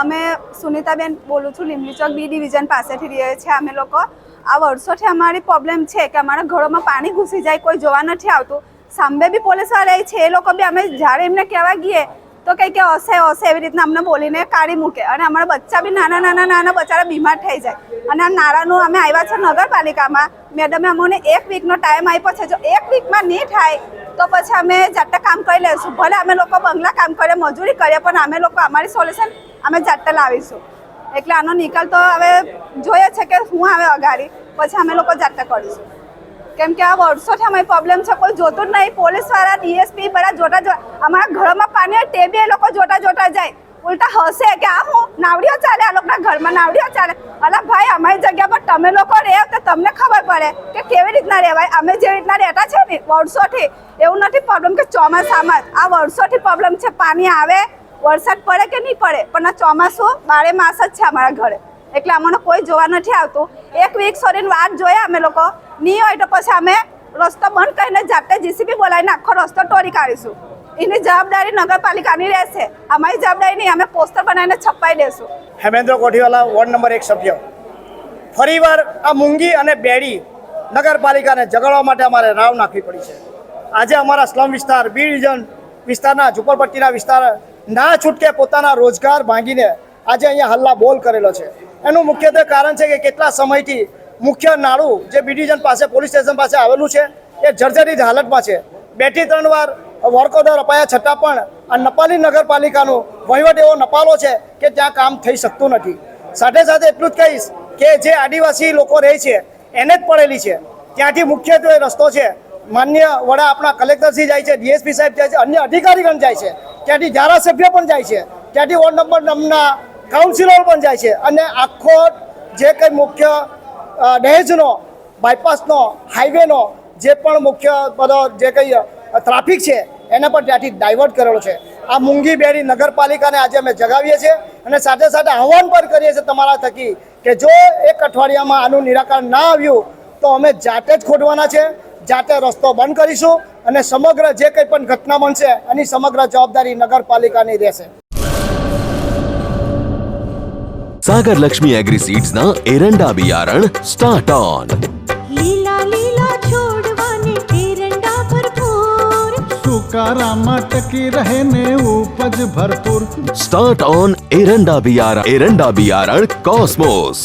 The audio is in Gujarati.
અમે સુનિતાબેન બોલું છું લીંબલી ચોક બી ડિવિઝન પાસેથી રહીએ છીએ. અમે લોકો આ વર્ષોથી અમારી પ્રોબ્લેમ છે કે અમારા ઘરોમાં પાણી ઘૂસી જાય, કોઈ જોવા નથી આવતું. સામે બી પોલીસવાળા છે, એ લોકો બી અમે જ્યારે એમને કહેવા ગઈએ તો કંઈ કે હશે હશે એવી રીતના અમને બોલીને કાઢી મૂકે. અને અમારા બચ્ચા બી નાના નાના નાના બચારા બીમાર થઈ જાય. અને આ નારાનું અમે આવ્યા છે નગરપાલિકામાં. મેડમે અમને એક વીકનો ટાઈમ આપ્યો છે. જો એક વીકમાં નહીં થાય, તો પછી અમે જાતે કામ કરી લઈશું. ભલે અમે લોકો બંગલા કામ કરીએ મજૂરી કરીએ, પણ અમે લોકો અમારી સોલ્યુશન અમે જાતે લાવીશું. એટલે આનો નિકાલ તો હવે જોઈએ છે કે હું આવે અગાડી, પછી અમે લોકો જાતે કરીશું. કેમ કે આ વર્ષોથી અમારી પ્રોબ્લેમ છે, કોઈ જોતું જ નહીં. પોલીસવાળા ડીએસપી બધા જોતા જોતા અમારા ઘરમાં પાણી હોય તે એ લોકો જોતા જોતા જાય. ઉલટા હશે કે આ હું નાવડીઓ ચાલે, આ લોકોના ઘરમાં નાવડીઓ ચાલે. અલા ભાઈ, અમારી જગ્યા પર તમે લોકો રહે તો તમને ખબર પડે કે કેવી રીતના રહેવાય અમે જેવી રીતના રહેતા છે ને, વર્ષોથી. એવું નથી પ્રોબ્લેમ કે ચોમાસામાં. આ વર્ષોથી પ્રોબ્લેમ છે, પાણી આવે વરસાદ પડે કે નહીં પડે? પણ આ ચોમાસું બારે માસ જ છે અમારા ઘરે. એટલે અમને કોઈ જોવા નથી આવતું. એક વીક સોરીને વાત જોઈએ અમે લોકો. નહીં હોય તો પછી અમે રસ્તો બંધ કરીને જાતે જીસીબી બોલાવીને આખો રસ્તો તોડી કાઢીશું. એની જવાબદારી નગરપાલિકાની રહેશે. અમારી જવાબદારી નહીં, અમે પોસ્ટર બનાવીને છપાઈ દેશું. હેમેન્દ્ર કોઠીવાલા, વોર્ડ નંબર એક સભ્ય. ફરીવાર આ મૂંગી અને બેડી નગરપાલિકાને જગાડવા માટે અમારે રાવ નાખવી પડી છે. આજે અમારા સ્લમ વિસ્તાર બી ડિવિઝન વિસ્તારના ઝુંપડપટ્ટીના વિસ્તાર ના છૂટકે પોતાના રોજગાર ભાંગીને આજે અહીંયા હલ્લા બોલ કરેલો છે. એનું મુખ્યત્વે કારણ છે કે કેટલા સમયથી મુખ્ય નાળું જે બી ડિવિઝન પાસે, પોલીસ સ્ટેશન પાસે આવેલું છે, એ જર્જરિત હાલતમાં છે. બેથી ત્રણ વાર વર્કોદર અપાયા છતાં પણ આ નપાલી નગરપાલિકાનો વહીવટ એવો નપાલો છે કે ત્યાં કામ થઈ શકતું નથી. સાથે સાથે એટલું જ કહીશ કે જે આદિવાસી લોકો રહે છે, એને જ પડેલી છે. ત્યાંથી મુખ્યત્વે રસ્તો છે. માન્ય વડા આપણા કલેક્ટરશ્રી જાય છે, ડીએસપી સાહેબ જાય છે, અન્ય અધિકારીગણ જાય છે. ત્યાંથી ધારાસભ્ય પણ જાય છે. ત્યાંથી વોર્ડ નંબર નવના કાઉન્સિલર પણ જાય છે. અને આખો જે કંઈ મુખ્ય દહેજનો બાયપાસનો હાઈવેનો જે પણ મુખ્ય બધો જે કંઈ ટ્રાફિક છે, એને પણ ત્યાંથી ડાયવર્ટ કરેલો છે. આ મૂંગી બેરી નગરપાલિકાને આજે અમે જગાવીએ છીએ અને સાથે સાથે આહવાન પણ કરીએ છીએ તમારા થકી કે જો એક અઠવાડિયામાં આનું નિરાકરણ ના આવ્યું, તો અમે જાતે જ ખોટવાના છે. જાતે રસ્તો બંધ કરીશું અને સમગ્ર જે કંઈ પણ ઘટના બનશે એની સમગ્ર જવાબદારી નગરપાલિકાની રહેશે. સાગર લક્ષ્મી એગ્રી સીડ્સ ના એરંડા બિયારણ સ્ટાર્ટ ઓન લીલા લીલા છોડવાને એરંડા ભરપૂર. સુકારામાં ટકી રહે ને ઉપજ ભરપૂર. સ્ટાર્ટ ઓન એરંડા બિયારણ એરંડા બિયારણ કોસ્મોસ